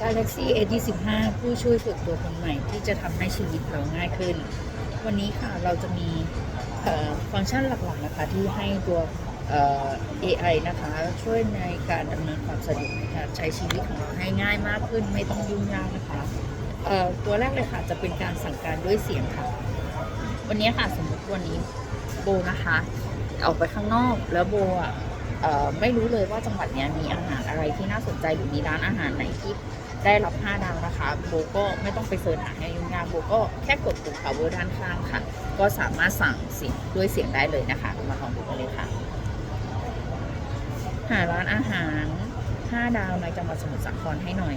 Galaxy S25 ผู้ช่วยฝึกตัวคนใหม่ที่จะทำให้ชีวิตเราง่ายขึ้น วันนี้ค่ะเราจะมีฟังก์ชันหลักๆนะคะที่ให้ตัว AI นะคะช่วยในการดำเนินความสะดวกในการใช้ชีวิตของเราให้ง่ายมากขึ้นไม่ต้องยุ่งยากนะคะตัวแรกเลยค่ะจะเป็นการสั่งการด้วยเสียงค่ะ วันนี้ค่ะสมมติวันนี้โบนะคะ ออกไปข้างนอกแล้วโบอะไม่รู้เลยว่าจังหวัดเนี้ยมีอาหารอะไรที่น่าสนใจหรือมีร้านอาหารไหนที่ ได้รับ 5 ดาวนะคะโบก็ไม่ต้องไปเสิร์ชหาให้ยุ่งยากโบก็แค่กดปุ่ม power ด้านข้างค่ะ ก็สามารถสั่งเสียงด้วยเสียงได้เลยนะคะ มาลองดูกันเลยค่ะ หาร้านอาหาร 5 ดาวในจังหวัดสมุทรสาครให้หน่อย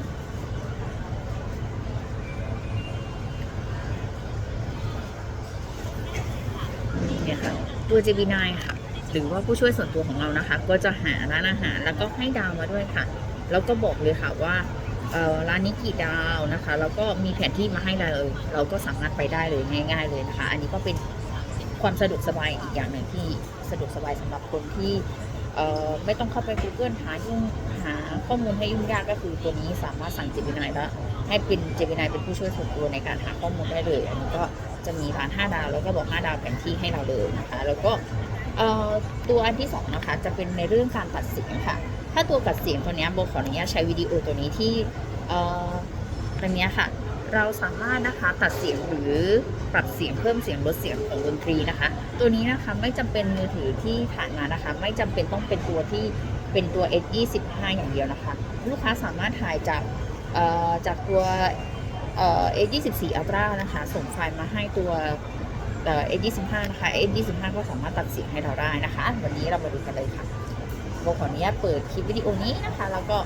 เนี่ยค่ะตัว JB9 ค่ะ หรือว่าผู้ช่วยส่วนตัวของเรานะคะ ก็จะหาร้านอาหารแล้วก็ให้ดาวมาด้วยค่ะ แล้วก็บอกเลยค่ะว่า ร้านนี้กี่ดาวนะคะ แล้วก็มีแผนที่มาให้เราเราก็สามารถไปได้เลยง่าย ๆ เลยนะคะ อันนี้ก็เป็นความสะดวกสบายอีกอย่างหนึ่งที่สะดวกสบายสำหรับคนที่ไม่ต้องเข้าไป Google หายุ่งหาข้อมูลให้ยุ่งยากก็คือตัวนี้สามารถสั่ง Gemini แล้วให้เป็น Gemini เป็นผู้ช่วยส่วนตัวในการหาข้อมูลได้เลย อันนี้ก็จะมีร้าน 5 ดาว แล้วก็บอก 5 ดาวแผนที่ให้เราเลยนะคะ แล้วก็ ตัวอันที่สองนะคะจะเป็นในเรื่องการตัดเสียงค่ะ ถ้าตัวตัดเสียงตัวนี้โบขออนุญาตใช้วิดีโอตัวนี้ที่เอ่อตัวเนี้ค่ะ เราสามารถนะคะตัดเสียงหรือปรับเสียงเพิ่มเสียงลดเสียงของดนตรีนะคะ ตัวนี้นะคะไม่จำเป็นมือถือที่ถ่ายมานะคะ ไม่จำเป็นต้องเป็นตัวที่เป็นตัว S25 อย่างเดียวนะคะ ลูกค้าสามารถถ่ายจากจากตัว S 2 4 Ultra นะคะ ส่งไฟล์มาให้ตัว เอ่อ S25 นะคะ S25 ก็สามารถตัดเสียงให้เราได้นะคะ วันนี้เรามาดูกันเลยค่ะโบขออนุญาตเปิดคลิปวิดีโอนี้นะคะ แล้วก็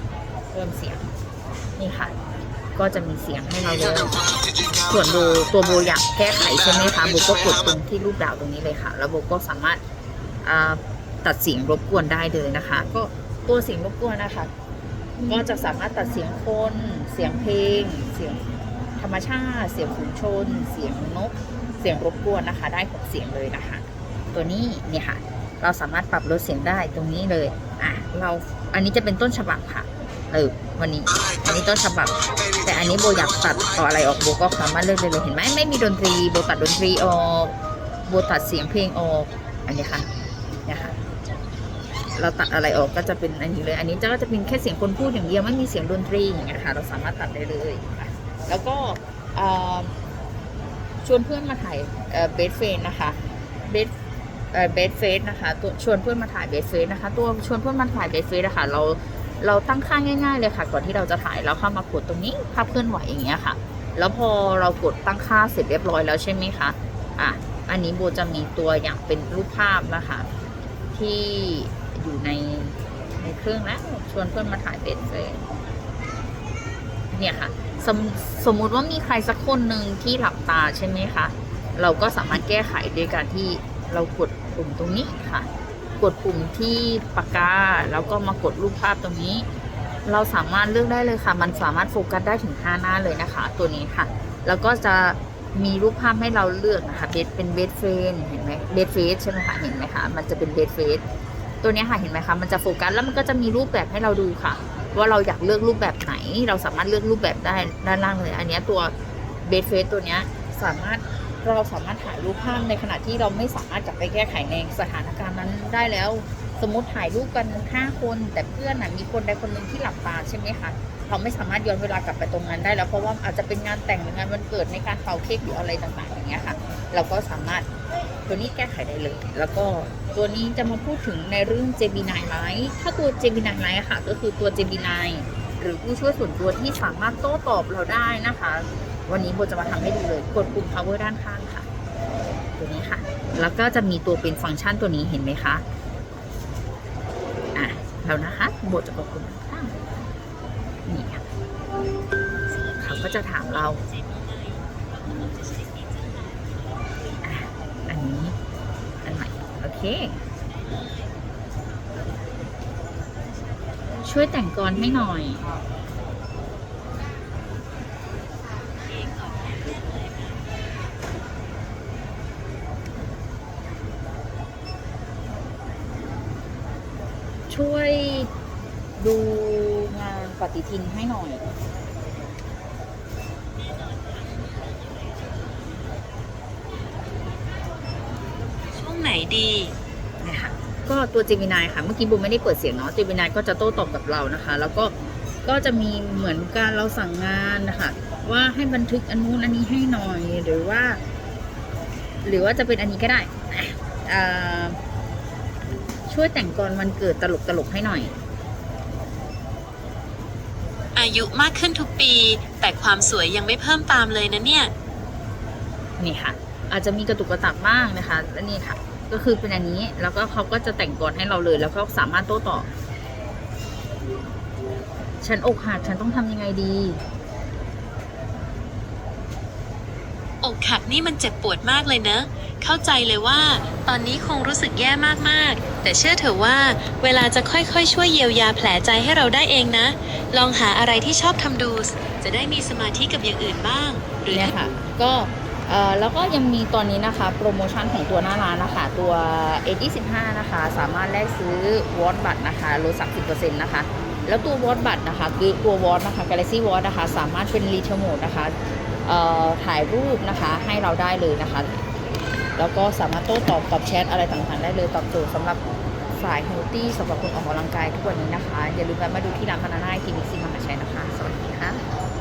เพิ่มเสียงนี่ค่ะ ก็จะมีเสียงให้เราเลยส่วนโบตัวโบอยากแก้ไขใช่ไหมคะโบก็กดตรงที่รูปดาวตรงนี้เลยค่ะ แล้วโบก็สามารถตัดเสียงรบกวนได้เลยนะคะ ก็ตัวเสียงรบกวนนะคะก็จะสามารถตัดเสียงคน เสียงเพลง เสียงธรรมชาติ เสียงฝูงชน เสียงนก เสียงรบกวนนะคะ ได้หกเสียงเลยนะคะ ตัวนี้เนี่ยค่ะ เราสามารถปรับลดเสียงได้ตรงนี้เลยอะเราอันนี้จะเป็นต้นฉบับค่ะเออวันนี้อันนี้ต้นฉบับ แต่อันนี้โบอยากตัดต่ออะไรออกโบก็สามารถเลือกได้เลยเห็นไหมไม่มีดนตรีโบตัดดนตรีออกโบตัดเสียงเพลงออกอันนี้ค่ะเนี่ยค่ะ เราตัดอะไรออกก็จะเป็นอันนี้เลย อันนี้จะก็จะเป็นแค่เสียงคนพูดอย่างเดียวไม่มีเสียงดนตรีอย่างเงี้ยค่ะ เราสามารถตัดได้เลยแล้วก็อ่อ ชวนเพื่อนมาถ่ายเบสเฟนนะคะเบสเบสเฟสนะคะตัวชวนเพื่อนมาถ่ายเบสเฟสนะคะ ตัวชวนเพื่อนมาถ่ายเบสเฟสนะคะเราเราตั้งค่าง่ายๆเลยค่ะ ก่อนที่เราจะถ่ายเราเข้ามากดตรงนี้ภาพเคลื่อนไหวอย่างเงี้ยค่ะ แล้วพอเรากดตั้งค่าเสร็จเรียบร้อยแล้วใช่ไหมคะอะอันนี้โบจะมีตัวอย่างเป็นรูปภาพนะคะ ที่อยู่ในในเครื่องแล้วชวนเพื่อนมาถ่ายเบสเฟสเนี่ยค่ะ สมสมมุติว่ามีใครสักคนหนึ่งที่หลับตาใช่ไหมคะ เราก็สามารถแก้ไขโดยการที่เรากดปุ่มตรงนี้ค่ะ กดปุ่มที่ปากกาแล้วก็มากดรูปภาพตรงนี้ เราสามารถเลือกได้เลยค่ะ มันสามารถโฟกัสได้ถึง5หน้าเลยนะคะ ตัวนี้ค่ะ แล้วก็จะมีรูปภาพให้เราเลือกนะคะเบสเป็นเบสเฟนเห็นไหมเบสเฟสใช่ไหมคะเห็นไหมคะมันจะเป็นเบสเฟสตัวนี้ค่ะเห็นไหมคะมันจะโฟกัสแล้วมันก็จะมีรูปแบบให้เราดูค่ะ ว่าเราอยากเลือกรูปแบบไหน เราสามารถเลือกรูปแบบได้ด้านล่างเลย อันนี้ตัวเบสเฟสตัวนี้สามารถเราสามารถถ่ายรูปภาพในขณะที่เราไม่สามารถจะไปแก้ไขในสถานการณ์นั้นได้แล้ว สมมติถ่ายรูปกัน5คน แต่เพื่อนนะมีคนใดคนหนึ่งที่หลับตาใช่ไหมคะเราไม่สามารถย้อนเวลากลับไปตรงนั้นได้แล้วเพราะว่าอาจจะเป็นงานแต่งหรืองานวันเกิดในการเป่าเค้กหรืออะไรต่างๆอย่างเงี้ยค่ะ เราก็สามารถ ตัวนี้แก้ไขได้เลย แล้วก็ตัวนี้จะมาพูดถึงในเรื่อง Gemini Lite ถ้าตัว Gemini Lite ค่ะ ก็คือตัว Gemini หรือผู้ช่วยส่วนตัวที่สามารถโต้ตอบเราได้นะคะ วันนี้โบจะมาทำให้ดูเลย กดปุ่ม power ด้านข้างค่ะ ตัวนี้ค่ะ แล้วก็จะมีตัวเป็นฟังก์ชันตัวนี้เห็นไหมคะ อะแล้วนะคะโบจะกดปุ่มข้างนี่ค่ะเขาก็จะถามเราอะอันนี้ อันใหม่ โอ เค ช่วยแต่งกรให้หน่อย ช่วยดูงานปฏิทินให้หน่อย ไหนดีเนี่ยค่ะก็ตัว Gemini ค่ะ เมื่อกี้บูมไม่ได้เปิดเสียงเนาะ Gemini ก็จะโต้ตอบกับเรานะคะ แล้วก็ก็จะมีเหมือนการเราสั่งงานนะคะว่าให้บันทึกอันนู้นอันนี้ให้หน่อยหรือว่า หรือว่าจะเป็นอันนี้ก็ได้อะเอ่อช่วยแต่งกรวันเกิดตลกตลกๆให้หน่อย อายุมากขึ้นทุกปี แต่ความสวยยังไม่เพิ่มตามเลยนะเนี่ย นี่ค่ะ อาจจะมีกระตุกกระตักบ้างนะคะและนี่ค่ะ ก็คือเป็นอันนี้ แล้วก็เขาก็จะแต่งกรให้เราเลย แล้วก็สามารถโต้ตอบฉันอกหักฉันต้องทำยังไงดี อกหักนี่มันเจ็บปวดมากเลยนะเข้าใจเลยว่า ตอนนี้คงรู้สึกแย่มากๆ แต่เชื่อเถอะว่า เวลาจะค่อยๆ ช่วยเยียวยาแผลใจให้เราได้เองนะ ลองหาอะไรที่ชอบทำดู จะได้มีสมาธิกับอย่างอื่นบ้าง หรือเนี่ยค่ะ ก็เอ่อ แล้วก็ยังมีตอนนี้นะคะ โปรโมชั่นของตัวหน้าร้านนะคะ ตัว A25 นะคะ สามารถแลกซื้อวอตบัตนะคะลด30%นะคะ แล้วตัววอตบัตนะคะคือตัววอตนะคะ Galaxy Watch นะคะ สามารถเป็นรีเทลโหมดนะคะถ่ายรูปนะคะให้เราได้เลยนะคะ แล้วก็สามารถโต้ตอบตอบแชทอะไรต่างๆ ได้เลยตอบโจทย์สำหรับสายเฮลตี้สำหรับคนออกกำลังกายทุกวันนี้นะคะ อย่าลืมแวะมาดูที่ร้านพานาน่าทีมิกซีมหาชัยนะคะ สวัสดีค่ะ